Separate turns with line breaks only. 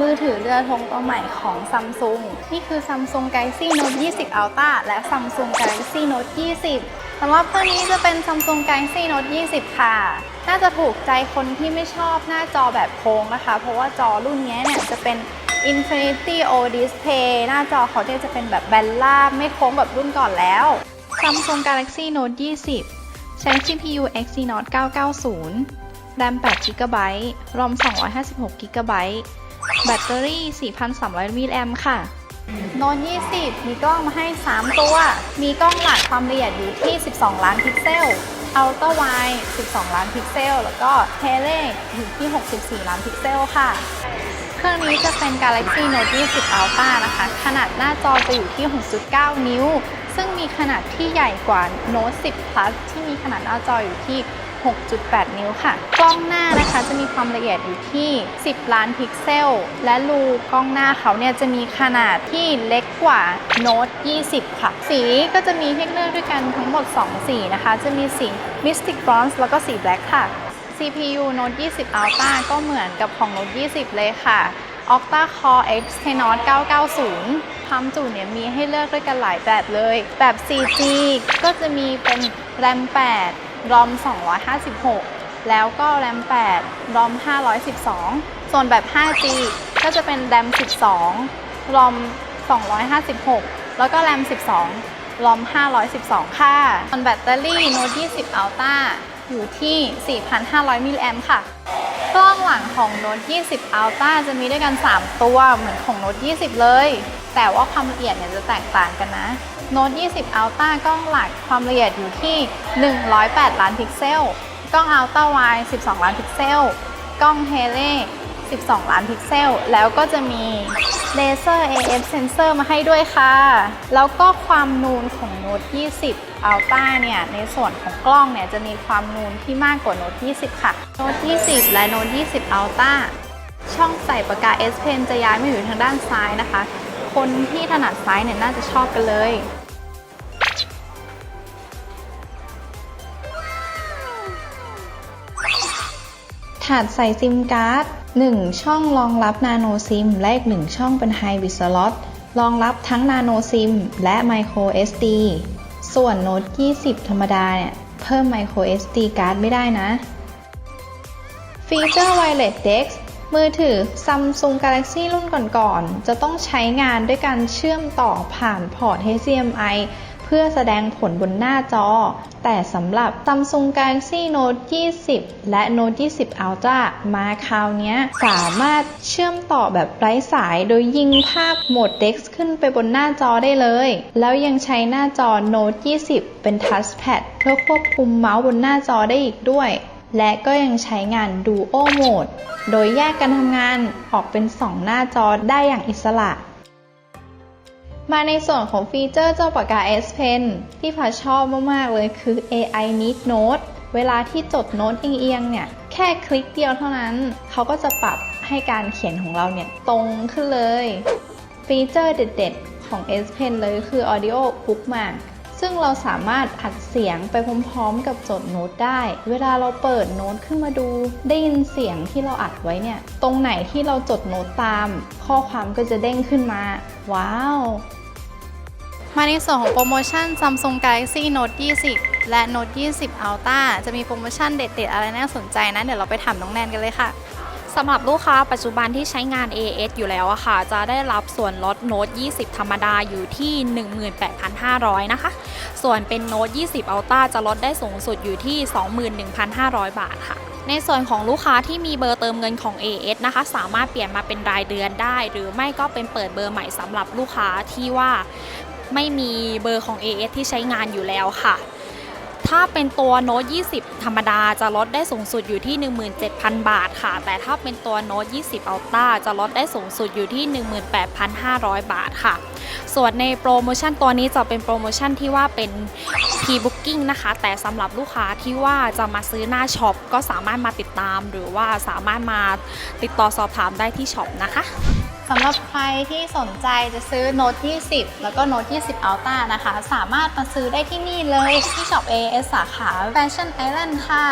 มือถือเรือธงตัวใหม่ของซัมซุงนี่คือ Samsung Galaxy Note 20 Ultra และ Samsung Galaxy Note 20สำหรับเครื่องนี้จะเป็น Samsung Galaxy Note 20 ค่ะ น่าจะถูกใจคนที่ไม่ชอบหน้าจอแบบโค้งนะคะ เพราะว่าจอรุ่นนี้เนี่ยจะเป็น Infinity O Display หน้าจอเขาเนี่ยจะเป็นแบบแบนราบไม่โค้งแบบรุ่นก่อนแล้ว Samsung Galaxy Note 20 ใช้ CPU Exynos 990 RAM 8 GB ROM 256 GB แบตเตอรี่ 4,300 มิลลิแอมค่ะ โน้ต20 มีกล้องมาให้ 3 ตัว มีกล้องหลักความละเอียดอยู่ที่ 12 ล้านพิกเซล Ultra Wide 12 ล้านพิกเซล แล้วก็ Tele อยู่ที่ 64 ล้านพิกเซลค่ะ เครื่องนี้จะเป็น Galaxy Note 20 Ultra นะคะ ขนาดหน้าจอจะอยู่ที่ 6.9 นิ้ว ซึ่งมีขนาดที่ใหญ่กว่า Note 10 Plus ที่มีขนาดหน้าจออยู่ที่ 6.8 นิ้วค่ะ กล้องหน้านะคะจะมีความละเอียดอยู่ที่ 10 ล้านพิกเซล และรูกล้องหน้าเขาเนี่ยจะมีขนาดที่เล็กกว่า Note 20 ค่ะ สีก็จะมีให้เลือกด้วยกันทั้งหมด 2 สีนะคะ จะมีสี Mystic Bronze แล้วก็สี Black ค่ะ CPU Note 20 Ultra ก็เหมือนกับของ Note 20 เลยค่ะ Octa Core X Tenos 990 ความจุเนี่ยมีให้เลือกด้วยกันหลายแบบเลย แบบ 4G ก็จะมีเป็น RAM 8 ROM 256 แล้วก็ RAM 8 ROM 512 ส่วนแบบ 5G ก็จะเป็น RAM 12 ROM 256 แล้วก็ RAM 12 ROM 512 ค่ะ ส่วนแบตเตอรี่ Note 20 Ultra อยู่ที่ 4,500 มิลลิแอมค่ะ กล้องหลังของ Note 20 Ultra จะมีด้วยกัน 3 ตัวเหมือนของ Note 20 เลย แต่ว่าความละเอียดเนี่ยจะแตกต่างกันนะ Note 20 Ultra กล้องหลักความละเอียดอยู่ที่ 108 ล้านพิกเซล กล้อง Ultra Wide 12 ล้านพิกเซล กล้อง Tele 12 ล้านพิกเซล แล้วก็จะมีเลเซอร์ AF sensor มาให้ด้วยค่ะ แล้วก็ความนูนของ Note 20 Ultra เนี่ย ในส่วนของกล้องเนี่ยจะมีความนูนที่มากกว่า Note 20 ค่ะ Note 20 และ Note 20 Ultra ช่องใส่ปากกา S Pen จะย้ายมาอยู่ทางด้านซ้ายนะคะ คนที่ถนัดซ้ายเนี่ยน่าจะชอบกันเลย ถาดใส่ซิมการ์ด 1 ช่องรองรับนาโนซิม และอีก 1 ช่องเป็นไฮบริดสล็อตรองรับทั้งนาโนซิมและ Micro SD ส่วนโน้ต20 ธรรมดาเนี่ย เพิ่ม Micro SD การ์ดไม่ได้นะ ฟีเจอร์ Wireless DeX มือถือ Samsung Galaxy รุ่นก่อนๆ จะต้องใช้งานด้วยการเชื่อมต่อผ่านพอร์ต HDMI เพื่อแสดงผลบนหน้าจอ แต่สำหรับ Samsung Galaxy Note 20 และ Note 20 Ultra มาคราวนี้สามารถเชื่อมต่อแบบไร้สายโดยยิงภาพโหมด DeX ขึ้นไปบนหน้าจอได้เลย แล้วยังใช้หน้าจอ Note 20 เป็น Touchpad เพื่อควบคุมเมาส์บนหน้าจอได้อีกด้วย และก็ยังใช้งาน Duo Mode โดยแยกกันทำงานออกเป็น 2 หน้าจอได้อย่างอิสระ มาในส่วนของฟีเจอร์เจ้าปากกา S Pen ที่ฟ้าชอบมาก ๆ เลยคือ AI Neat Note เวลาที่จดโน้ตเอียงๆเนี่ย แค่คลิกเดียวเท่านั้น เขาก็จะปรับให้การเขียนของเราเนี่ยตรงขึ้นเลย ฟีเจอร์เด็ด ๆ ของ S Pen เลยคือ Audio Bookmark ซึ่งเราสามารถอัดเสียงไปพร้อมๆ กับจดโน้ตได้ เวลาเราเปิดโน้ตขึ้นมาดู ได้ยินเสียงที่เราอัดไว้เนี่ย ตรงไหนที่เราจดโน้ตตาม ข้อความก็จะเด้งขึ้นมา ว้าว มาในส่วนของโปรโมชั่น Samsung Galaxy Note 20 และ Note 20 Ultra จะมีโปรโมชั่นเด็ดๆ อะไรน่าสนใจนะ เดี๋ยวเราไปถามน้องแนนกันเลยค่ะ
สำหรับลูกค้าปัจจุบันที่ใช้งาน AS อยู่แล้วอะค่ะ จะได้รับส่วนลดโน้ต 20 ธรรมดาอยู่ที่ 18,500 นะคะ ส่วนเป็นโน้ต 20 Ultra จะลดได้สูงสุดอยู่ที่ 21,500 บาทค่ะ ในส่วนของลูกค้าที่มีเบอร์เติมเงินของ AS นะคะ สามารถเปลี่ยนมาเป็นรายเดือนได้ หรือไม่ก็เป็นเปิดเบอร์ใหม่สำหรับลูกค้าที่ว่าไม่มีเบอร์ของ AS ที่ใช้งานอยู่แล้วค่ะ ถ้าเป็นตัวโน้ต20 ธรรมดาจะลดได้สูงสุดอยู่ที่ 17,000 บาทค่ะ แต่ถ้าเป็นตัวโน้ต20 Ultra จะลดได้สูงสุดอยู่ที่ 18,500 บาทค่ะ ส่วนในโปรโมชั่นตัวนี้จะเป็นโปรโมชั่นที่ว่าเป็น Pre-Booking นะคะ แต่สำหรับลูกค้าที่ว่าจะมาซื้อหน้าช็อปก็สามารถมาติดตาม หรือว่าสามารถมาติดต่อสอบถามได้ที่ช็อปนะคะ
สำหรับใครที่สนใจจะซื้อ Note 20 แล้วก็ Note 20 Ultra นะคะ สามารถมาซื้อได้ที่นี่เลยที่ช็อป AS สาขา Fashion Island ค่ะ